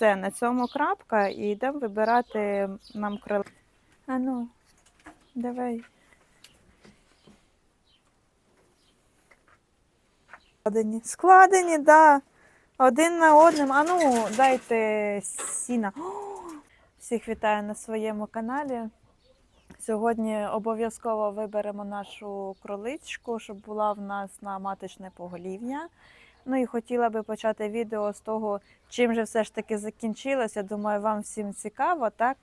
Все, на цьому крапка і йдемо вибирати нам крила. А ну, давай. Складені. Складені, так. Да. Один на одним. А ну, дайте сіна. О, всіх вітаю на своєму каналі. Сьогодні обов'язково виберемо нашу кроличку, щоб була в нас на маточне поголів'я. Ну і хотіла би почати відео з того, чим же все ж таки закінчилося. Думаю, вам всім цікаво, так?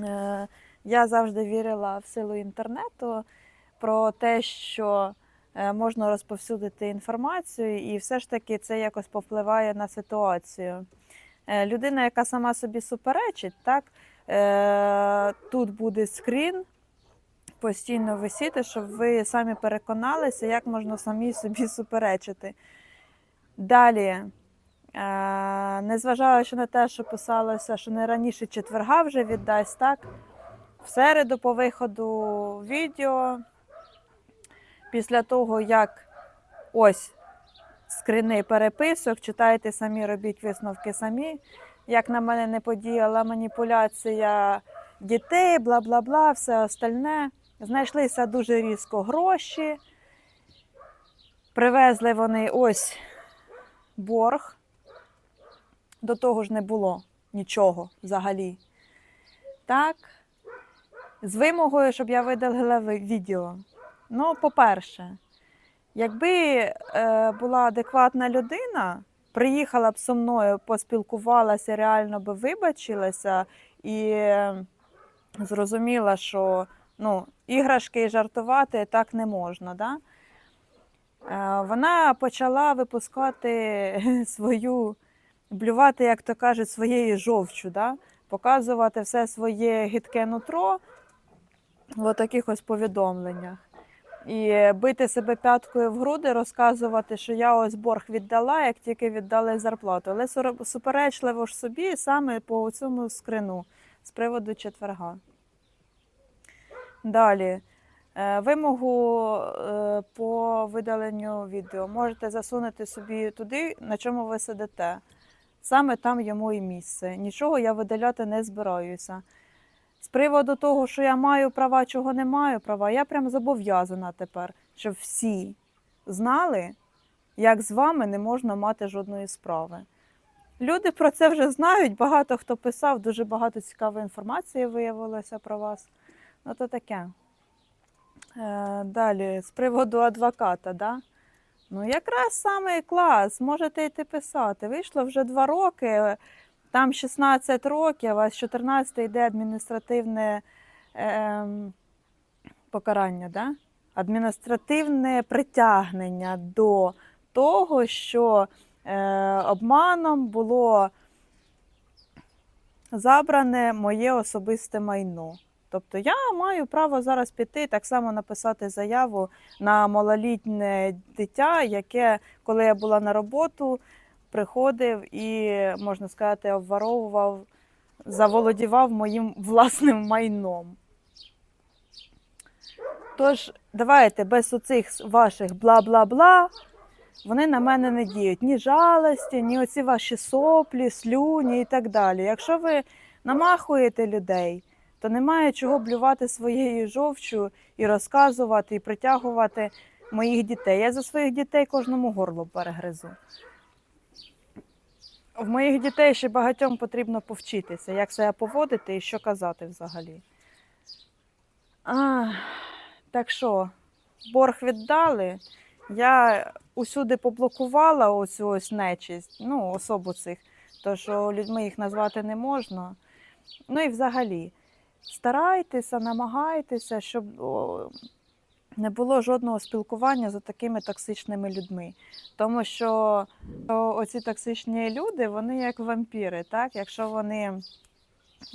Е, я завжди вірила в силу інтернету про те, що е, можна розповсюдити інформацію, і все ж таки це якось повпливає на ситуацію. Е, людина, яка сама собі суперечить, так, е, тут буде скрін постійно висіти, щоб ви самі переконалися, як можна самі собі суперечити. Далі, е, незважаючи на те, що писалося, що не раніше четверга вже віддасть, так? В середу по виходу відео, після того, як ось скрини переписок, читайте самі, робіть висновки самі. Як на мене не подіяла маніпуляція дітей, бла бла бла, все остальне. Знайшлися дуже різко гроші. Привезли вони ось борг. До того ж не було нічого взагалі. Так. З вимогою, щоб я видалила відео. Ну, по-перше, якби е, була адекватна людина, приїхала б зі мною, поспілкувалася, реально би вибачилася і зрозуміла, що ну, іграшки і жартувати так не можна. Да? Е, Вона почала випускати свою, блювати, як то кажуть, своєю жовчю, да? показувати все своє гидке нутро в таких ось повідомленнях. І бити себе п'яткою в груди, розказувати, що я ось борг віддала, як тільки віддали зарплату. Але суперечливо ж собі саме по цьому скрину з приводу четверга. Далі. Е, Вимогу е, по видаленню відео можете засунути собі туди, на чому ви сидите. Саме там йому і місце. Нічого я видаляти не збираюся. З приводу того, що я маю права, чого не маю права, я прям зобов'язана тепер, щоб всі знали, як з вами не можна мати жодної справи. Люди про це вже знають, багато хто писав, дуже багато цікавої інформації виявилося про вас. Ну, то таке. Е, далі, з приводу адвоката, да? ну якраз саме клас, можете йти писати. Вийшло вже два роки, там 16 років, а з 14 йде адміністративне ем, покарання, да? адміністративне притягнення до того, що е, обманом було забране моє особисте майно. Тобто я маю право зараз піти так само написати заяву на малолітнє дитя, яке, коли я була на роботу, приходив і, можна сказати, обворовував, заволодівав моїм власним майном. Тож, давайте без оцих ваших бла-бла-бла, вони на мене не діють. Ні жалості, ні оці ваші соплі, слюні і так далі. Якщо ви намахуєте людей, то немає чого блювати своєю жовчю і розказувати, і притягувати моїх дітей. Я за своїх дітей кожному горло перегризу. В моїх дітей ще багатьом потрібно повчитися, як себе поводити і що казати взагалі. А, так що, борг віддали. Я усюди поблокувала оцю ось нечисть, ну, особу цих, то що людьми їх назвати не можна. Ну і взагалі, старайтеся, намагайтеся, щоб не було жодного спілкування з такими токсичними людьми. Тому що оці токсичні люди, вони як вампіри, так? Якщо вони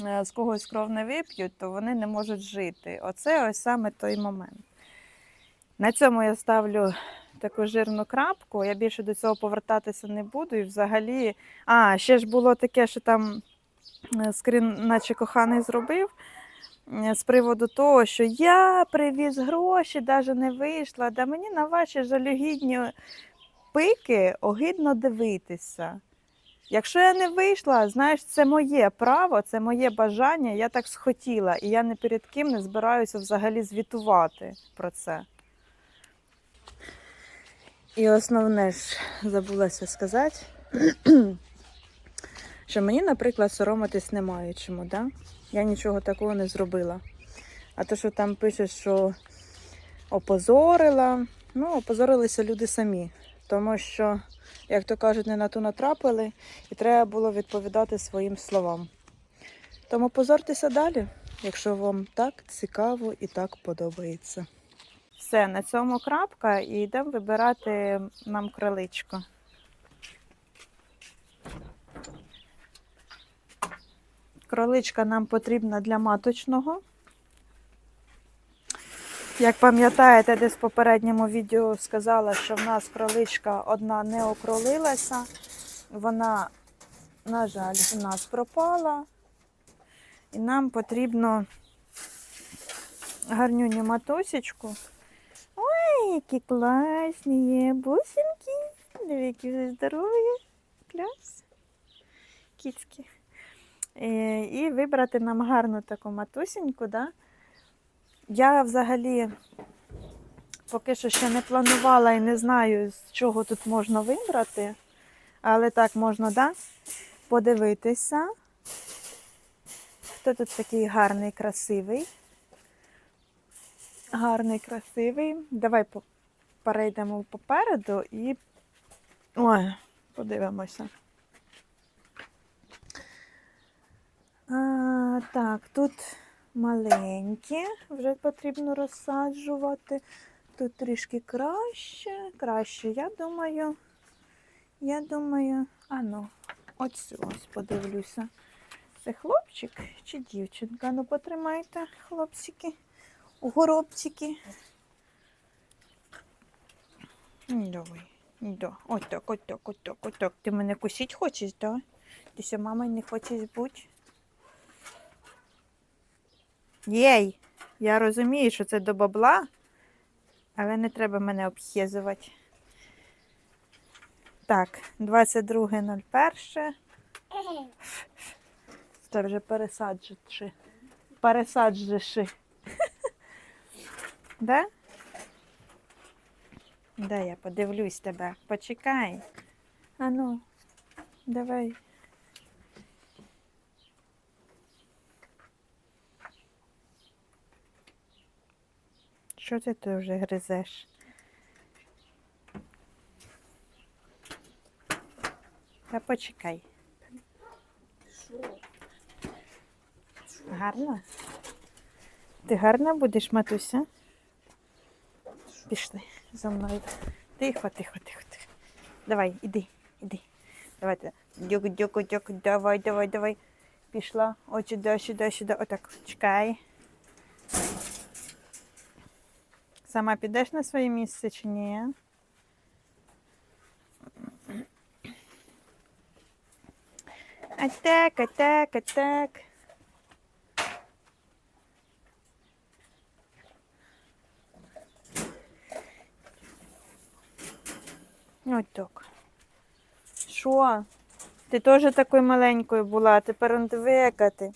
е, з когось кров не вип'ють, то вони не можуть жити. Оце ось саме той момент. На цьому я ставлю таку жирну крапку. Я більше до цього повертатися не буду. І взагалі, а ще ж було таке, що там е, скрін, наче коханий зробив. Е, З приводу того, що я привіз гроші, навіть не вийшла. Да мені на ваші жалюгідні пики огидно дивитися. Якщо я не вийшла, знаєш, це моє право, це моє бажання, я так схотіла, і я не перед ким не збираюся взагалі звітувати про це. І основне ж забулася сказати, що мені, наприклад, соромитись немає чому, да? Я нічого такого не зробила. А то, що там пише, що опозорила, ну, опозорилися люди самі. Тому що, як то кажуть, не на ту натрапили, і треба було відповідати своїм словам. Тому позортеся далі, якщо вам так цікаво і так подобається. Все, на цьому крапка і йдемо вибирати нам кроличко. Кроличка нам потрібна для маточного. Як пам'ятаєте, десь в попередньому відео сказала, що в нас кроличка одна не окролилася. Вона, на жаль, у нас пропала. І нам потрібно гарнюню матусечку. Ой, які класні є бусинки. Диви, які здорові. Клас. Кіцькі. Е, І вибрати нам гарну таку матусеньку, да? Я взагалі поки що ще не планувала і не знаю, з чого тут можна вибрати. Але так можна, да? Подивитися. Хто тут такий гарний, красивий? Гарний, красивий. Давай перейдемо попереду і. Ой, подивимося. А, так, тут маленькі, вже потрібно розсаджувати. Тут трішки краще, краще. Я думаю, я думаю, а ну, оцю ось подивлюся. Це хлопчик чи дівчинка? Ну, потримайте, хлопчики, горобчики. Давай. Да. Ось так, ось так, ось так, ось так. Ти мене кусить хочеш, да? Ти що мама не хочеш бути? Єй, я розумію, що це до бабла, але не треба мене обхєзувати. Так, 22.01. Це вже пересаджувши. Пересаджувши. Да? Да, я подивлюсь тебе. Почекай. Ану, давай. Що ти тут вже гризеш? Та почекай. Гарно? Ти гарна будеш, матуся? Пішли за мною. Тихо, тихо, тихо, тихо. Давай, іди, іди. Давайте. Дюк, дюк, дюк, давай, давай, давай. Пішла. От сюди, сюди, сюди. Отак. Чекай. Сама підеш на своє місце чи ні? А так, а так, а так. Ось так. Що? Ти теж такою маленькою була, тепер он ти.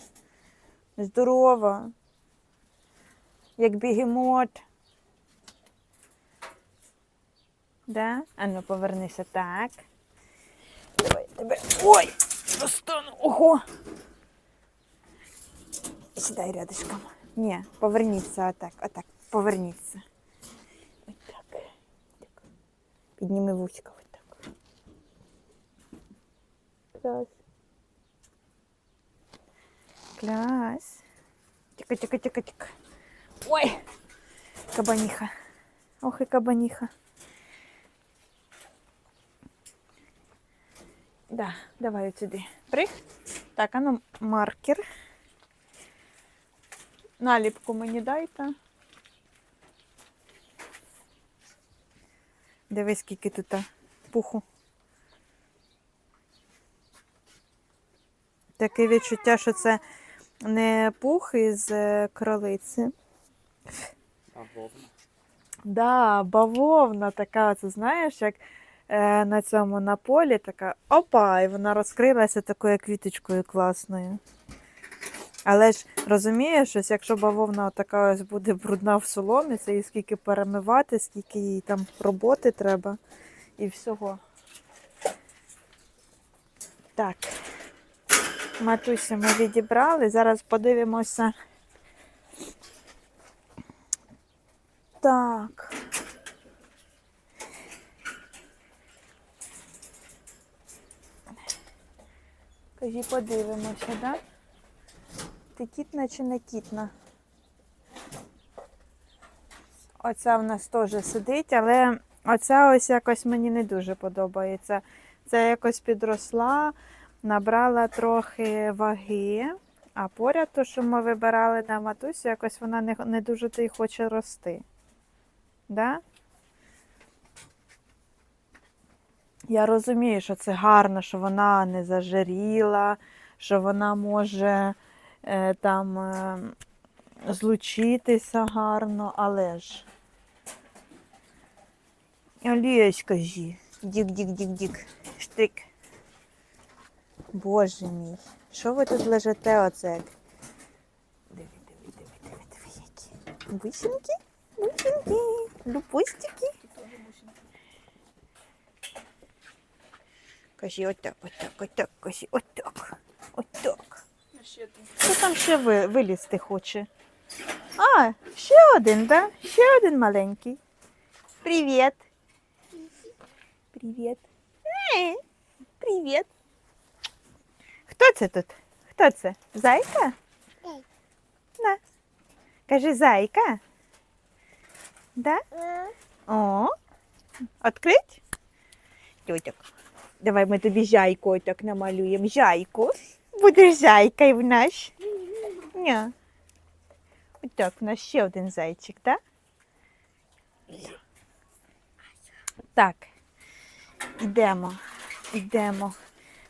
Здорова. Як бігемот. Да? А ну повернися так. Давай тебе. Ой! Достану. Ого! Сідай рядышком. Ні, поверніться отак, отак. Поверніться. Ось так. так. Підніми вузько ось так. Клас. Клас. Тихо, тихо, тихо, тихо. Ой! Кабаніха. Ох і кабаніха. Да, давай от сюди. Прих. Так, а ну маркер. Наліпку мені дайте. Дивись, скільки тут пуху. Таке відчуття, що це не пух із е, кролиці. А вовна? Да, бавовна така, це знаєш, як на цьому на полі, така опа, і вона розкрилася такою квіточкою класною. Але ж розумієш, ось якщо бавовна така ось буде брудна в соломі, це її скільки перемивати, скільки їй там роботи треба і всього. Так. Матусю ми відібрали. Зараз подивимося. Так. Кажі, подивимося, так? Да? Ти кітна чи не кітна? Оця в нас теж сидить, але оця ось якось мені не дуже подобається. Це якось підросла, набрала трохи ваги, а поряд то, що ми вибирали на матусю, якось вона не, не дуже хоче рости. Да? Я розумію, що це гарно, що вона не зажиріла, що вона може е, там е, злучитися гарно, але ж. Олієсь, кажі. Дік-дік-дік-дік. Штик. Боже мій. Що ви тут лежите оце? Диви, диви, диви, диви, диви, які. Бусинки, бусинки, лупустики. Кажі, отак, отак, отак, кажі, отак, отак. Хто там ще ви, вилізти хоче? А, ще один, да? Ще один маленький. Привіт. Привіт. Е, Привіт. Хто це тут? Хто це? Зайка? Так. Да. Кажи зайка. Да? О, открить? Тютик. Давай ми тобі жайку отак намалюємо. Жайку. Будеш зайкою в нас. Ні. Отак, в нас ще один зайчик, так? Так. Йдемо. Йдемо.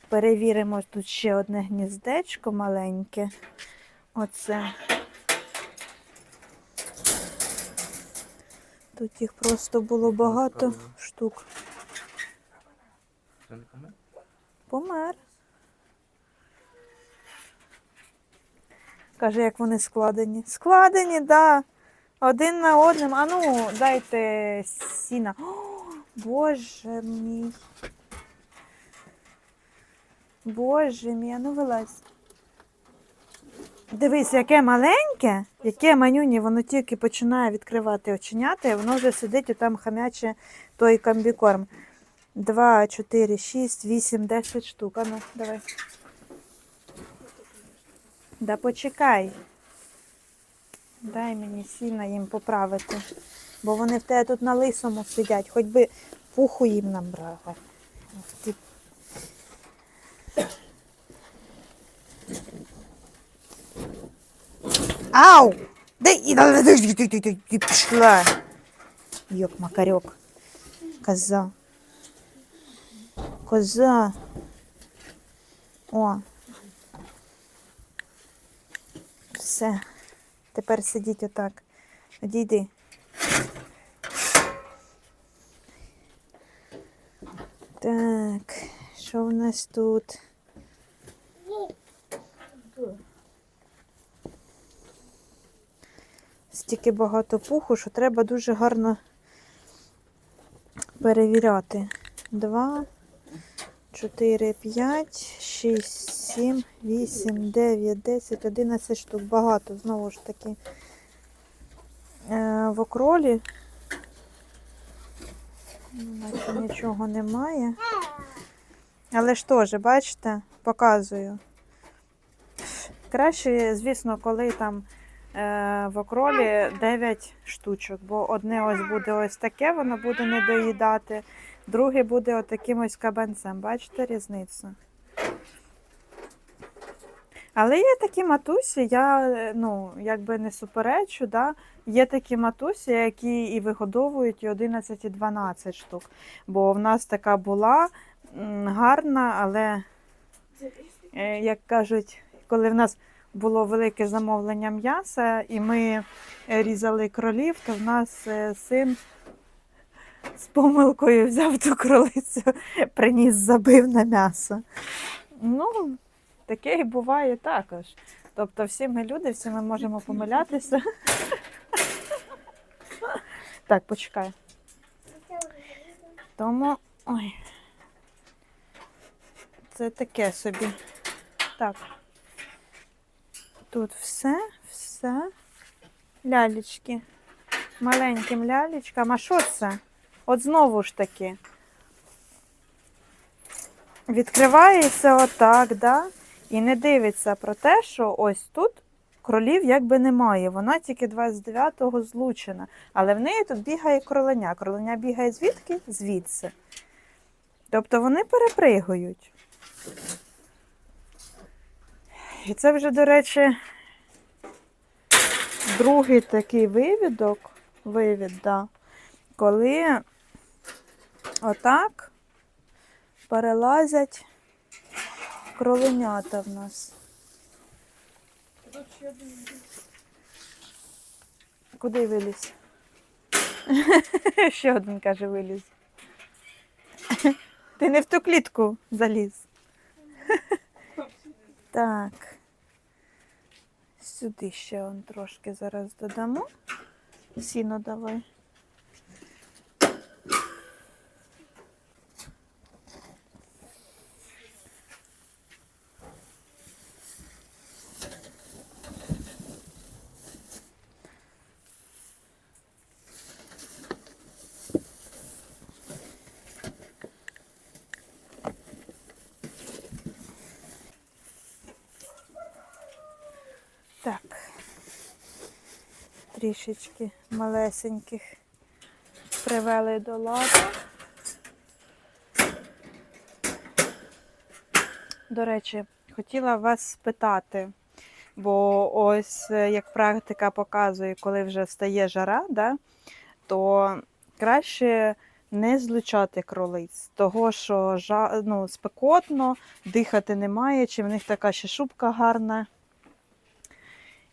Перевіримо тут ще одне гніздечко маленьке. Оце. Тут їх просто було багато штук. Це не помер? Помер. Каже, як вони складені. Складені. Да. Один на одним. А ну, дайте сіна. О, Боже мій. Боже мій, а ну вилазь. Дивись, яке маленьке, яке манюні, воно тільки починає відкривати оченята, і воно вже сидить отам хам'яче той комбікорм. Два, чотири, шість, вісім, десять штук. А ну, давай. Да почекай. Дай мені сильно їм поправити. Бо вони в тебе тут на лисому сидять, хоч би пуху їм набрали. Ти. Ау! Дай і пішла. Йок, макарьок. Коза. Коза. О. Все. Тепер сидіть отак. Одійди. Так, що в нас тут? Стільки багато пуху, що треба дуже гарно перевіряти. Два, чотири, п'ять, шість, сім, вісім, дев'ять, десять, одинадцять штук. Багато, знову ж таки. Е, В окролі. Наче нічого немає. Але ж теж, бачите, показую. Краще, звісно, коли там е, в окролі 9 штучок, бо одне ось буде ось таке, воно буде не доїдати, друге буде отаким ось кабанцем. Бачите різницю? Але є такі матусі, я е, ну, якби не суперечу, да? є такі матусі, які і вигодовують і 11, і 12 штук. Бо в нас така була гарна, але, е, як кажуть, коли в нас було велике замовлення м'яса, і ми е, різали кролів, то в нас син з помилкою взяв ту кролицю, приніс, забив на м'ясо. Ну, таке і буває також. Тобто всі ми люди, всі ми можемо помилятися. Так, почекай. Тому. Ой. Це таке собі. Так. Тут все, все. Лялечки. Маленьким лялечкам. А що це? От знову ж таки. Відкривається отак, да? І не дивиться про те, що ось тут кролів якби немає. Вона тільки 29-го злучена. Але в неї тут бігає кроленя. Кроленя бігає звідки? Звідси. Тобто вони перепригують. І це вже, до речі, другий такий вивідок, вивід, да, коли отак перелазять кроленята в нас. Куди виліз? Ще один каже, виліз. Ти не в ту клітку заліз. Так. Сюди ще он трошки зараз додамо. Сіно давай. Так. Трішечки малесеньких привели до ладу. До речі, хотіла вас спитати, бо ось е, як практика показує, коли вже стає жара, да, то краще не злучати кролиць, того що ну, спекотно, дихати немає, чи в них така ще шубка гарна.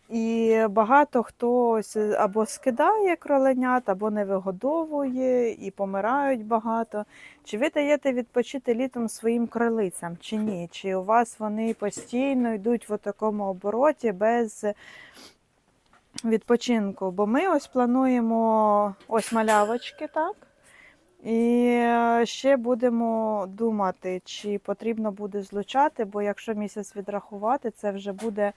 І багато хто ось або скидає кроленят, або не вигодовує, і помирають багато. Чи ви даєте відпочити літом своїм кролицям, чи ні? Чи у вас вони постійно йдуть в такому обороті без відпочинку? Бо ми ось плануємо ось малявочки, так? І е, ще будемо думати, чи потрібно буде злучати, бо якщо місяць відрахувати, це вже буде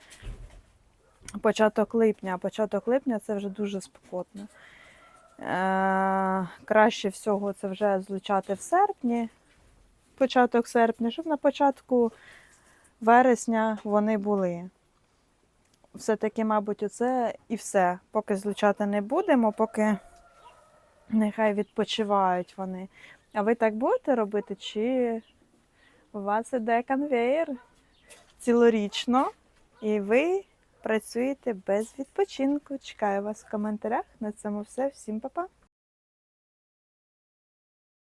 початок липня, початок липня це вже дуже спекотно. Е, краще всього це вже злучати в серпні, початок серпня, щоб на початку вересня вони були. Все-таки, мабуть, оце і все. Поки злучати не будемо, поки нехай відпочивають вони. А ви так будете робити, чи у вас іде конвеєр цілорічно, і ви працюєте без відпочинку. Чекаю вас в коментарях. На цьому все. Всім па-па!